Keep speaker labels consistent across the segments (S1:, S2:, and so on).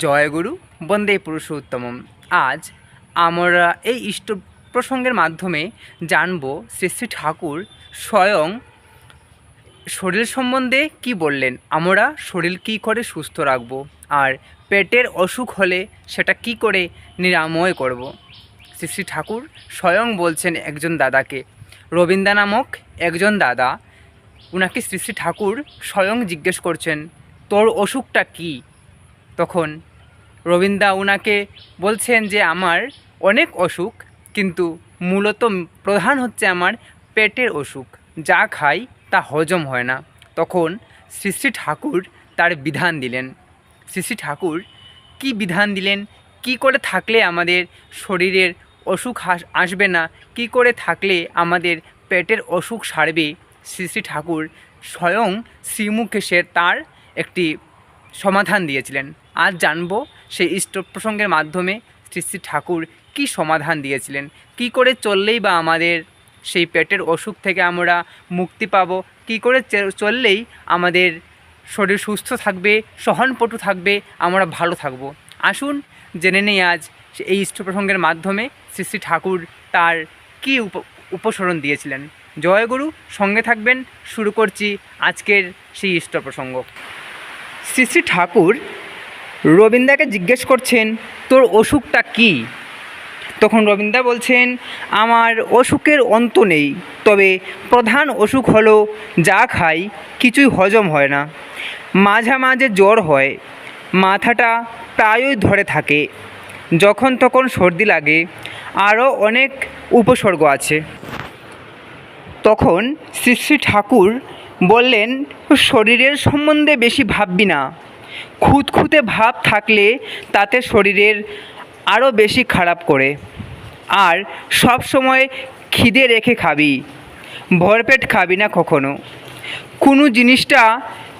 S1: জয়গুরু বন্দে পুরুষোত্তমম আজ আমরা এই ইষ্ট প্রসঙ্গের মাধ্যমে জানব শ্রী শ্রী ঠাকুর স্বয়ং শরীর সম্বন্ধে কি বললেন, আমরা শরীর কী করে সুস্থ রাখব, আর পেটের অসুখ হলে সেটা কি করে নিরাময় করব। শ্রী শ্রী ঠাকুর স্বয়ং বলছেন একজন দাদাকে, রবীন্দ্র নামক একজন দাদা, উনাকে শ্রী শ্রী ঠাকুর স্বয়ং জিজ্ঞেস করছেন, তোর অসুখটা কী তখন রবীন্দা উনাকে বলছেন যে আমার অনেক অসুখ, কিন্তু মূলত প্রধান হচ্ছে আমার পেটের অসুখ। যা খাই তা হজম হয় না। তখন শ্রী শ্রী ঠাকুর তার বিধান দিলেন। শ্রী শ্রী ঠাকুর কি বিধান দিলেন? কি করে থাকলে আমাদের শরীরের অসুখ আসবে না? কি করে থাকলে আমাদের পেটের অসুখ সারবে? শ্রী শ্রী ঠাকুর স্বয়ং শ্রীমুখে সে তার একটি সমাধান দিয়েছিলেন। আজ জানব সেই ইষ্ট প্রসঙ্গের মাধ্যমে শ্রী শ্রী ঠাকুর কী সমাধান দিয়েছিলেন, কি করে চললেই বা আমাদের সেই পেটের অসুখ থেকে আমরা মুক্তি পাব, কি করে চললেই আমাদের শরীর সুস্থ থাকবে, সহনপটু থাকবে, আমরা ভালো থাকব। আসুন, জেনে নেই আজ এই ইষ্ট প্রসঙ্গের মাধ্যমে শ্রী শ্রী ঠাকুর তার কী উপ, উপসরণ দিয়েছিলেন। জয়গুরু সঙ্গে থাকবেন, শুরু করছি আজকের সেই ইষ্ট প্রসঙ্গ। শ্রী শ্রী ঠাকুর রবীন্দ্রাকে জিজ্ঞেস করছেন, তোর অসুখটা কি? তখন রবীন্দ্রা বলছেন, আমার অসুখের অন্ত নেই, তবে প্রধান অসুখ হলো যা খাই, কিছুই হজম হয় না। মাঝে জ্বর হয়, মাথাটা প্রায়ই ধরে থাকে। যখন তখন সর্দি লাগে, আরও অনেক উপসর্গ আছে। তখন শ্রী শ্রী ঠাকুর বললেন, শরীরের সম্বন্ধে বেশি ভাববি না। খুঁতখুঁতে ভাব থাকলে তাতে শরীরের আরও বেশি খারাপ করে। আর সব সময় খিদে রেখে খাবি। ভরপেট খাবি না কখনো। কোনো জিনিসটা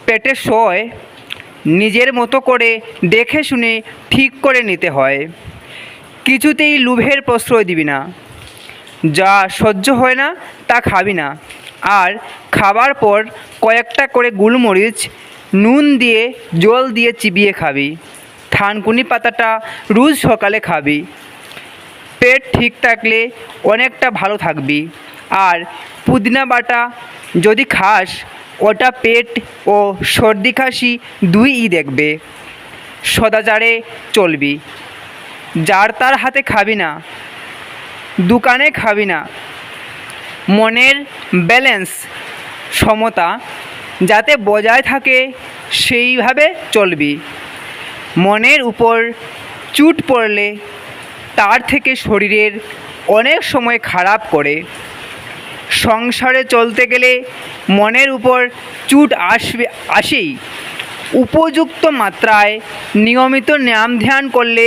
S1: পেটে শোয়, নিজের মতো করে দেখে শুনে ঠিক করে নিতে হয়। কিছুতেই লোভের প্রশ্রয় দিবি না। যা সহ্য হয় না তা খাবি না। আর খাবার পর কয়েকটা করে গুলমরিচ নুন দিয়ে, জল দিয়ে চিবিয়ে খাবি। থানকুনি পাতাটা রোজ সকালে খাবি। পেট ঠিক থাকলে অনেকটা ভালো থাকবি। আর পুদিনা বাটা যদি খাস, ওটা পেট ও সর্দি কাশি দুইই দেখবে। সদাচারে চলবি। যার তার হাতে খাবি না, দোকানে খাবি না। মনের ব্যালেন্স, সমতা যাতে বজায় থাকে, সেইভাবে চলবি। মনের উপর চুট পড়লে তার থেকে শরীরের অনেক সময় খারাপ করে। সংসারে চলতে গেলে মনের উপর চুট আসবে, আসেই। উপযুক্ত মাত্রায় নিয়মিত নাম ধ্যান করলে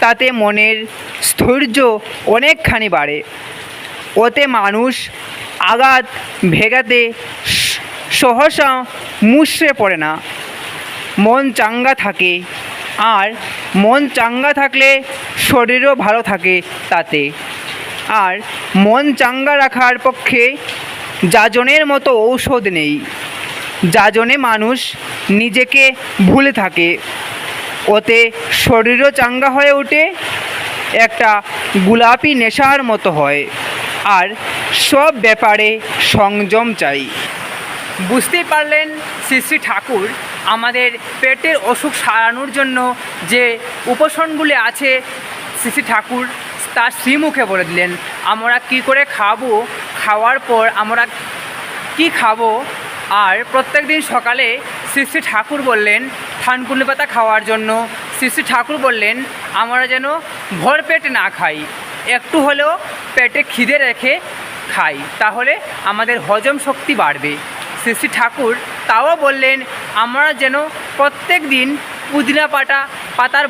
S1: তাতে মনের স্থৈর্য অনেকখানি বাড়ে। ওতে মানুষ আঘাত ভেগাতে সহসা মুষড়ে পড়ে না। মন চাঙ্গা থাকে, আর মন চাঙ্গা থাকলে শরীরও ভালো থাকে তাতে। আর মন চাঙ্গা রাখার পক্ষে যাজনের মতো ঔষধ নেই। যাজনে মানুষ নিজেকে ভুলে থাকে। ওতে শরীরও চাঙ্গা হয়ে ওঠে, একটা গোলাপি নেশার মতো হয়, আর সব ব্যাপারে সংযম চাই। বুঝতেই পারলেন শ্রী শ্রী ঠাকুর আমাদের পেটের অসুখ সারানোর জন্য যে উপসনগুলি আছে, শ্রী শ্রী ঠাকুর তার শ্রীমুখে বলে দিলেন, আমরা কি করে খাব? খাওয়ার পর আমরা কি খাব? আর প্রত্যেক দিন সকালে শ্রী শ্রী ঠাকুর বললেন, থানকুনি পাতা খাওয়ার জন্য। শ্রী শ্রী ঠাকুর বললেন, আমরা যেন ভর পেট না খাই, একটু হলেও পেটে খিদে রেখে খাই, তাহলে আমাদের হজম শক্তি বাড়বে। শ্রী শ্রী ঠাকুর তাও বললেন, আমরা যেন প্রত্যেক দিন পুদিনা পাতা, পাতার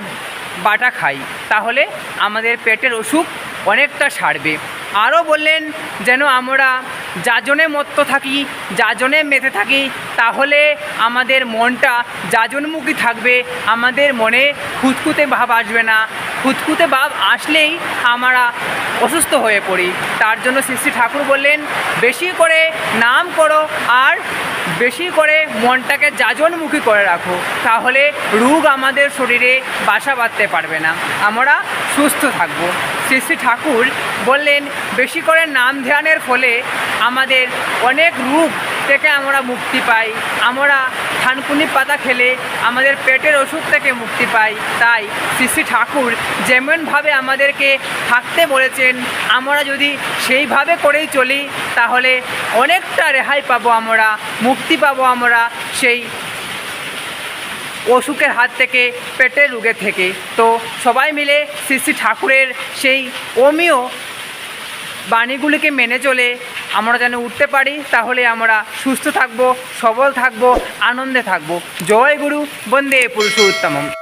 S1: বাটা খাই, তাহলে আমাদের পেটের অসুখ অনেকটা সারবে। আরও বললেন, যেন আমরা যাজনে মত্ত থাকি, যাজনে মেতে থাকি, তাহলে আমাদের মনটা যাজনমুখী থাকবে, আমাদের মনে খুঁতখুঁতে ভাব আসবে না। খুঁতখুঁতে ভাব আসলেই আমরা অসুস্থ হয়ে পড়ি। তার জন্য শ্রী শ্রী ঠাকুর বললেন, বেশি করে নাম করো আর বেশি করে মনটাকে যাজনমুখী করে রাখো। তাহলে রোগ আমাদের শরীরে বাসা বাঁধতে পারবে না। আমরা সুস্থ থাকব। শ্রী শ্রী ঠাকুর বললেন, বেশি করে নাম ধ্যানের ফলে আমাদের অনেক রোগ থেকে আমরা মুক্তি পাই। আমরা থানকুনি পাতা খেলে আমাদের পেটের ওষুধ থেকে মুক্তি পাই। তাই শ্রী ঠাকুর যেমনভাবে আমাদেরকে থাকতে বলেছেন, আমরা যদি সেইভাবে করেই চলি, তাহলে অনেকটা রেহাই পাবো আমরা, মুক্তি পাবো আমরা সেই অসুখের হাত থেকে, পেটের রোগের থেকে। তো সবাই মিলে শ্রী শ্রী ঠাকুরের সেই অমীয় বাণীগুলিকে মেনে চলে আমরা যেন উঠতে পারি, তাহলে আমরা সুস্থ থাকব, সবল থাকব, আনন্দে থাকব। জয় গুরু, বন্দে পুরুষোত্তমম।